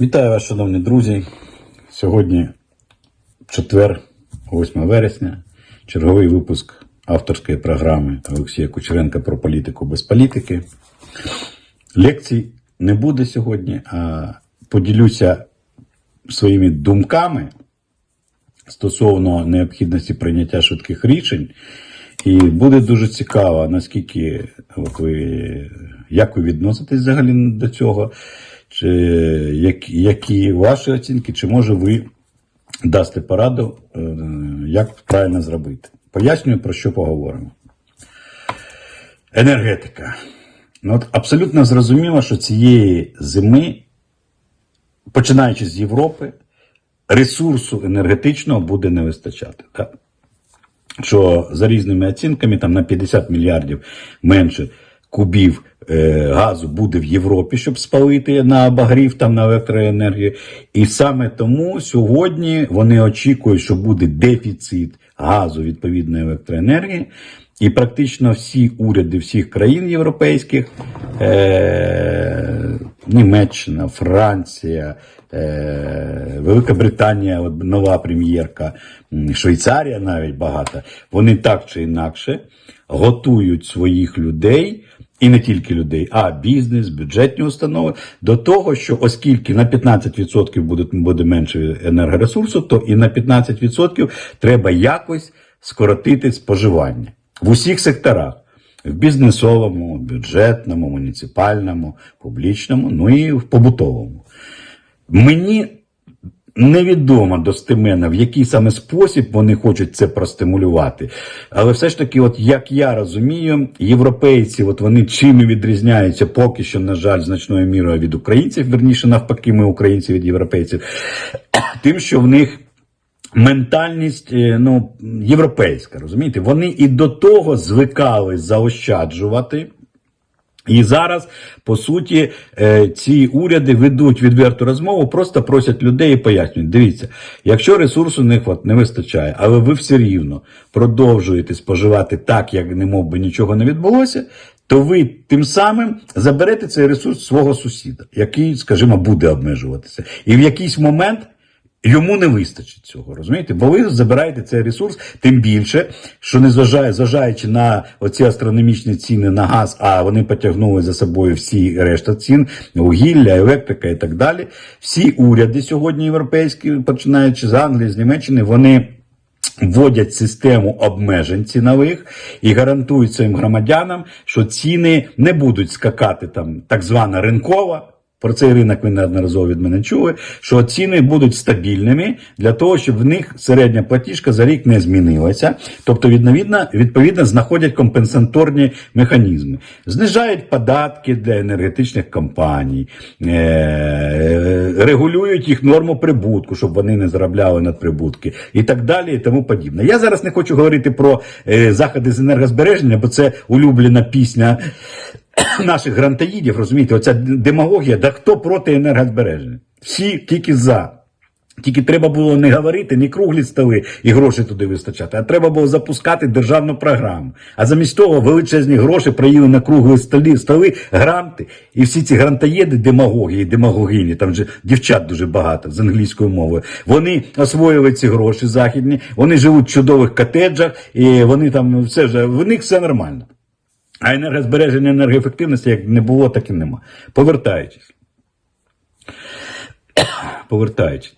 Вітаю вас, шановні друзі. Сьогодні четвер, 8 вересня, черговий випуск авторської програми Олексія Кучеренка про політику без політики. Лекцій не буде сьогодні, а поділюся своїми думками стосовно необхідності прийняття швидких рішень. І буде дуже цікаво, наскільки от ви, як ви відноситесь взагалі до цього, чи як, які ваші оцінки, чи може ви дасте пораду, е, як правильно зробити. Пояснюю, про що поговоримо. Енергетика. Ну, от абсолютно зрозуміло, що цієї зими, починаючи з Європи, ресурсу енергетичного буде не вистачати. Так? що за різними оцінками там на 50 мільярдів менше кубів е, газу буде в Європі, щоб спалити на обогрів там на електроенергію. І саме тому сьогодні вони очікують, що буде дефіцит газу відповідної електроенергії. І практично всі уряди всіх країн європейських, е- Німеччина, Франція, е- Велика Британія, нова прем'єрка, Швейцарія навіть багато, вони так чи інакше готують своїх людей. І не тільки людей, а бізнес, бюджетні установи. До того, що оскільки на 15% буде, буде менше енергоресурсу, то і на 15% треба якось скоротити споживання. В усіх секторах: в бізнесовому, бюджетному, муніципальному, публічному, ну і в побутовому. Мені невідомо достеменно, в який саме спосіб вони хочуть це простимулювати. Але все ж таки, от як я розумію, європейці, от вони чим і відрізняються поки що, на жаль, значною мірою від українців, верніше навпаки, ми українці від європейців, тим, що в них. Ментальність е, ну, європейська, розумієте? Вони і до того звикали заощаджувати. І зараз, по суті, е, ці уряди ведуть відверту розмову, просто просять людей і пояснюють. Дивіться, якщо ресурсу не хват, не вистачає, але ви все рівно продовжуєте споживати так, як не мов би нічого не відбулося, то ви тим самим заберете цей ресурс свого сусіда, який, скажімо, буде обмежуватися. І в якийсь момент. Йому не вистачить цього, розумієте? Бо ви забираєте цей ресурс, тим більше, що не зважає, зважаючи на оці астрономічні ціни на газ, а вони потягнули за собою всі решта цін, вугілля, електрика і так далі. Всі уряди сьогодні європейські, починаючи з Англії, з Німеччини, вони. Вводять систему обмежень цінових і гарантують своїм громадянам, що ціни не будуть скакати там так звана ринкова. Про цей ринок ви неодноразово від мене чули, що ціни будуть стабільними для того, щоб в них середня платіжка за рік не змінилася. Тобто, відповідно, відповідно знаходять компенсаторні механізми, знижають податки для енергетичних компаній, е- регулюють їх норму прибутку, щоб вони не заробляли надприбутки і так далі, і тому подібне. Я зараз не хочу говорити про е- заходи з енергозбереження, бо це улюблена пісня наших грантаїдів, розумієте, оця демагогія, да хто проти енергозбереження? Всі тільки за. Тільки треба було не говорити, не круглі столи і гроші туди вистачати, а треба було запускати державну програму. А замість того величезні гроші проїли на круглі столі, столи, гранти. І всі ці грантаєди, демагогії, демагогині, там же дівчат дуже багато з англійською мовою. Вони освоїли ці гроші західні, вони живуть в чудових котеджах, і вони там все вже, в них все нормально. А енергозбереження енергоефективності як не було, так і нема. Повертаючись. Повертаючись.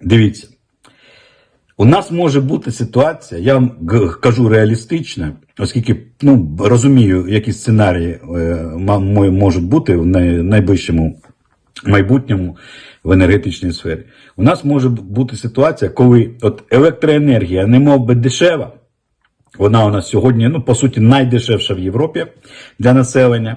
Дивіться. У нас може бути ситуація, я вам кажу реалістично, оскільки ну, розумію, які сценарії е, можуть бути в найближчому майбутньому в енергетичній сфері. У нас може бути ситуація, коли от електроенергія не мов би дешева, вона у нас сьогодні, ну, по суті, найдешевша в Європі для населення.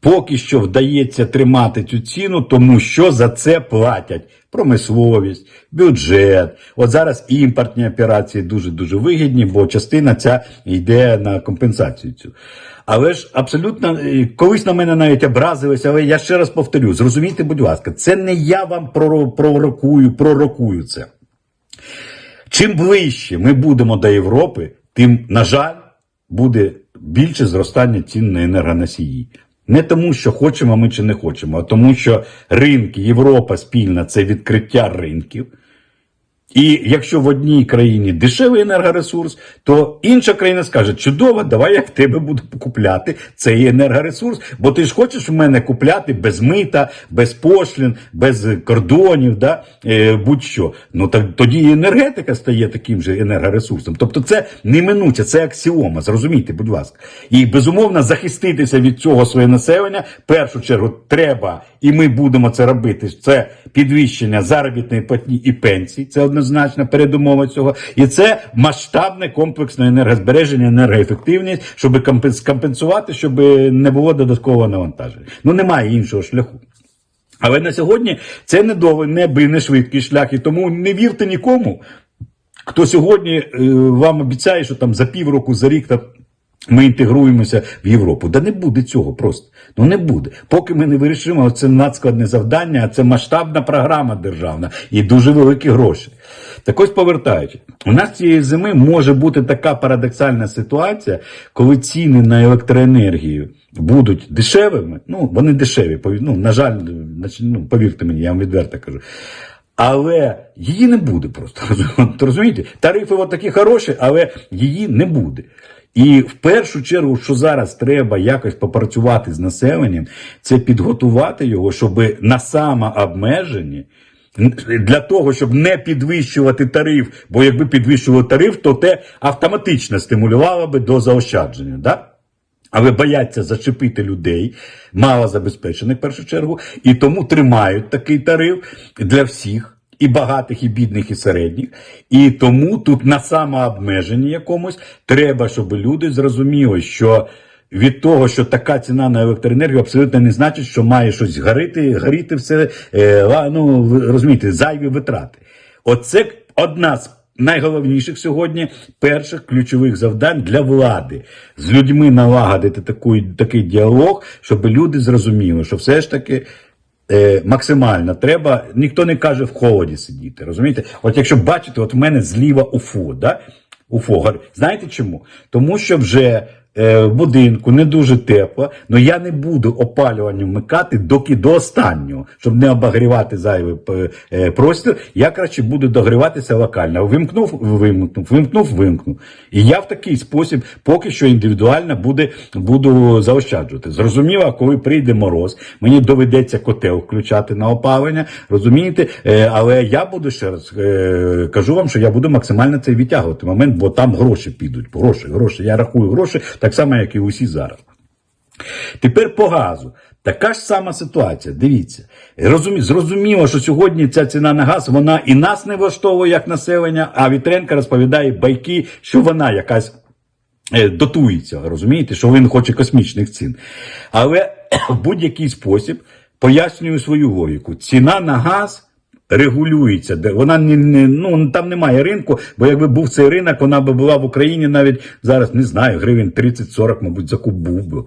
Поки що вдається тримати цю ціну, тому що за це платять промисловість, бюджет. От зараз імпортні операції дуже-дуже вигідні, бо частина ця йде на компенсацію цю. Але ж абсолютно е, колись на мене навіть образилися, але я ще раз повторю: зрозумійте, будь ласка, це не я вам пророкую, пророкую це. Чим ближче ми будемо до Європи, тим, на жаль, буде більше зростання цін на енергоносії. Не тому, що хочемо ми чи не хочемо, а тому, що ринки, Європа спільна це відкриття ринків. І якщо в одній країні дешевий енергоресурс, то інша країна скаже: чудово, давай я в тебе буду купляти цей енергоресурс, бо ти ж хочеш в мене купляти без мита, без пошлін, без кордонів, да? е, будь-що. Ну так тоді і енергетика стає таким же енергоресурсом. Тобто це неминуче, це аксіома, зрозумійте, будь ласка. І безумовно захиститися від цього своє населення в першу чергу треба, і ми будемо це робити. Це підвищення заробітної платні і пенсій. Це однозначна передумова цього. І це масштабне комплексне енергозбереження, енергоефективність, щоб компенсувати, щоб не було додаткового навантаження. Ну немає іншого шляху. Але на сьогодні це не довгий, не, не швидкий шлях, і тому не вірте нікому, хто сьогодні е, вам обіцяє, що там за півроку, за рік там. Ми інтегруємося в Європу. Да не буде цього просто. Ну не буде. Поки ми не вирішимо це надскладне завдання, а це масштабна програма державна і дуже великі гроші. Так ось повертаючи, у нас цієї зими може бути така парадоксальна ситуація, коли ціни на електроенергію будуть дешевими. Ну, вони дешеві, ну, на жаль, ну, повірте мені, я вам відверто кажу. Але її не буде просто. Розумієте? Тарифи такі хороші, але її не буде. І в першу чергу, що зараз треба якось попрацювати з населенням, це підготувати його, щоб на самообмеженні, для того, щоб не підвищувати тариф, бо якби підвищували тариф, то те автоматично стимулювало би до заощадження. Да? Але бояться зачепити людей, малозабезпечених в першу чергу, і тому тримають такий тариф для всіх. І багатих, і бідних, і середніх. І тому тут на самообмеженні якомусь треба, щоб люди зрозуміли, що від того, що така ціна на електроенергію, абсолютно не значить, що має щось горити, горіти все, е, ну, розумієте, зайві витрати. Оце одна з найголовніших сьогодні перших ключових завдань для влади з людьми налагодити таку, такий діалог, щоб люди зрозуміли, що все ж таки. Е, максимально треба, ніхто не каже в холоді сидіти. Розумієте? От якщо бачите, от в мене зліва УФО, да? УФО. Знаєте чому? Тому що вже в будинку не дуже тепло, але я не буду опалювання вмикати доки до останнього, щоб не обогрівати зайвий е, простір. Я краще буду догріватися локально. Вимкнув, вимкнув, вимкнув, вимкнув. І я в такий спосіб поки що індивідуально буде, буду заощаджувати. Зрозуміло, коли прийде мороз, мені доведеться котел включати на опалення, розумієте? Е, але я буду ще раз е, кажу вам, що я буду максимально це відтягувати момент, бо там гроші підуть. Гроші, гроші. Я рахую гроші так само, як і усі зараз. Тепер по газу. Така ж сама ситуація. Дивіться, Розумі, зрозуміло, що сьогодні ця ціна на газ вона і нас не влаштовує як населення, а Вітренка розповідає байки, що вона якась е, дотується. Розумієте, що він хоче космічних цін. Але в будь-який спосіб пояснюю свою логіку. Ціна на газ. Регулюється, де вона не, не ну там немає ринку, бо якби був цей ринок, вона би була в Україні навіть зараз не знаю, гривень 30-40, мабуть, закуп був би.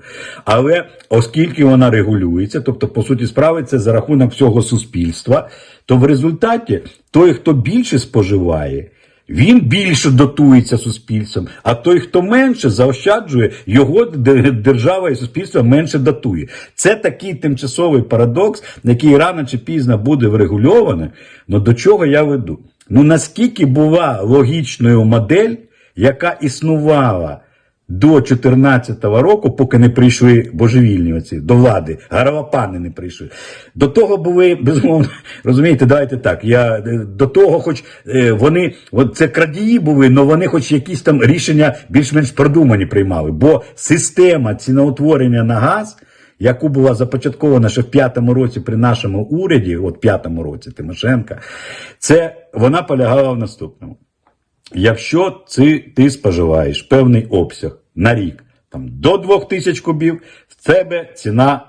Але оскільки вона регулюється, тобто, по суті справи, це за рахунок всього суспільства, то в результаті той, хто більше споживає, він більше дотується суспільством, а той, хто менше заощаджує, його держава і суспільство менше датує. Це такий тимчасовий парадокс, який рано чи пізно буде врегульований. Ну до чого я веду? Ну наскільки була логічною модель, яка існувала до 2014 року, поки не прийшли божевільні оці до влади, гаравапани не прийшли. До того були, безумовно, розумієте, давайте так. Я е, до того, хоч е, вони, це крадії були, але вони хоч якісь там рішення більш-менш продумані приймали. Бо система ціноутворення на газ. Яку була започаткована ще в п'ятому році при нашому уряді, от п'ятому році Тимошенка, це вона полягала в наступному. Якщо ти, споживаєш певний обсяг на рік, там до 2000 кубів, в тебе ціна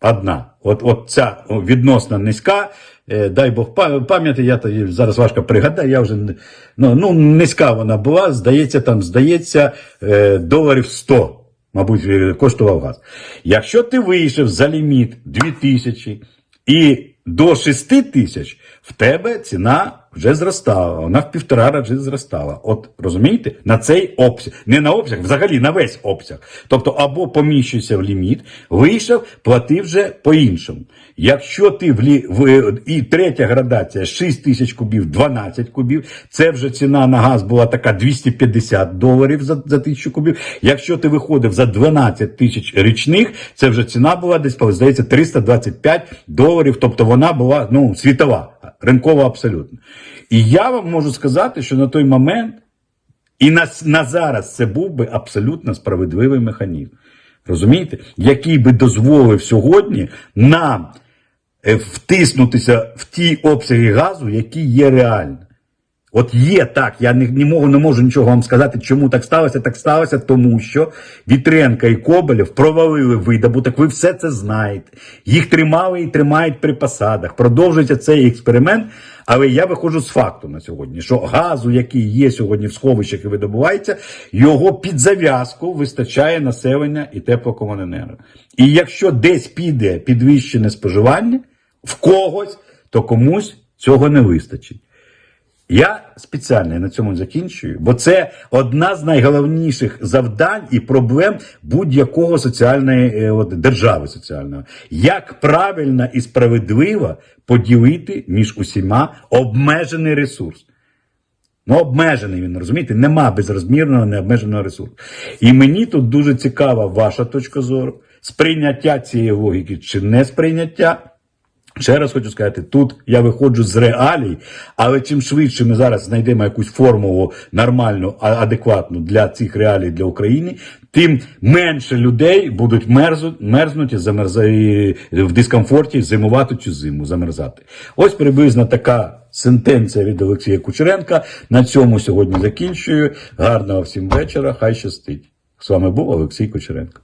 одна. От, от ця відносно низька. Е, дай Бог пам'яті, я зараз важко пригадаю, я вже ну, ну, низька вона була, здається, там здається е, доларів 100, мабуть, е, коштував газ. Якщо ти вийшов за ліміт 2000 і до 6 тисяч, в тебе ціна вже зростала, вона в півтора рази зростала. От розумієте, на цей обсяг, не на обсяг, взагалі на весь обсяг. Тобто, або поміщуйся в ліміт, вийшов, плати вже по-іншому. Якщо ти в, лі, в і третя градація 6 тисяч кубів, 12 кубів, це вже ціна на газ була така 250 доларів за, за тисячу кубів. Якщо ти виходив за 12 тисяч річних, це вже ціна була десь, здається, 325 доларів. Тобто вона була ну, світова, ринкова абсолютно. І я вам можу сказати, що на той момент і на, на зараз це був би абсолютно справедливий механізм. Розумієте? Який би дозволив сьогодні нам е, втиснутися в ті обсяги газу, які є реальні. От є так, я не, не, можу, не можу нічого вам сказати, чому так сталося. Так сталося, тому що Вітренка і Коболєв провалили видобуток, ви все це знаєте. Їх тримали і тримають при посадах. Продовжується цей експеримент. Але я виходжу з факту на сьогодні, що газу, який є сьогодні в сховищах і видобувається, його під зав'язку вистачає населення і теплокомуненерго. І якщо десь піде підвищене споживання в когось, то комусь цього не вистачить. Я спеціально на цьому закінчую, бо це одна з найголовніших завдань і проблем будь-якого соціальної е, от, держави соціальної. Як правильно і справедливо поділити між усіма обмежений ресурс. Ну, обмежений він, розумієте? Нема безрозмірного, необмеженого ресурсу. І мені тут дуже цікава ваша точка зору, сприйняття цієї логіки чи не сприйняття. Ще раз хочу сказати, тут я виходжу з реалій, але чим швидше ми зараз знайдемо якусь формулу нормальну, адекватну для цих реалій для України, тим менше людей будуть мерзнути, мерзнути замерза... в дискомфорті зимувати цю зиму, замерзати. Ось приблизно така сентенція від Олексія Кучеренка. На цьому сьогодні закінчую. Гарного всім вечора, хай щастить. З вами був Олексій Кучеренко.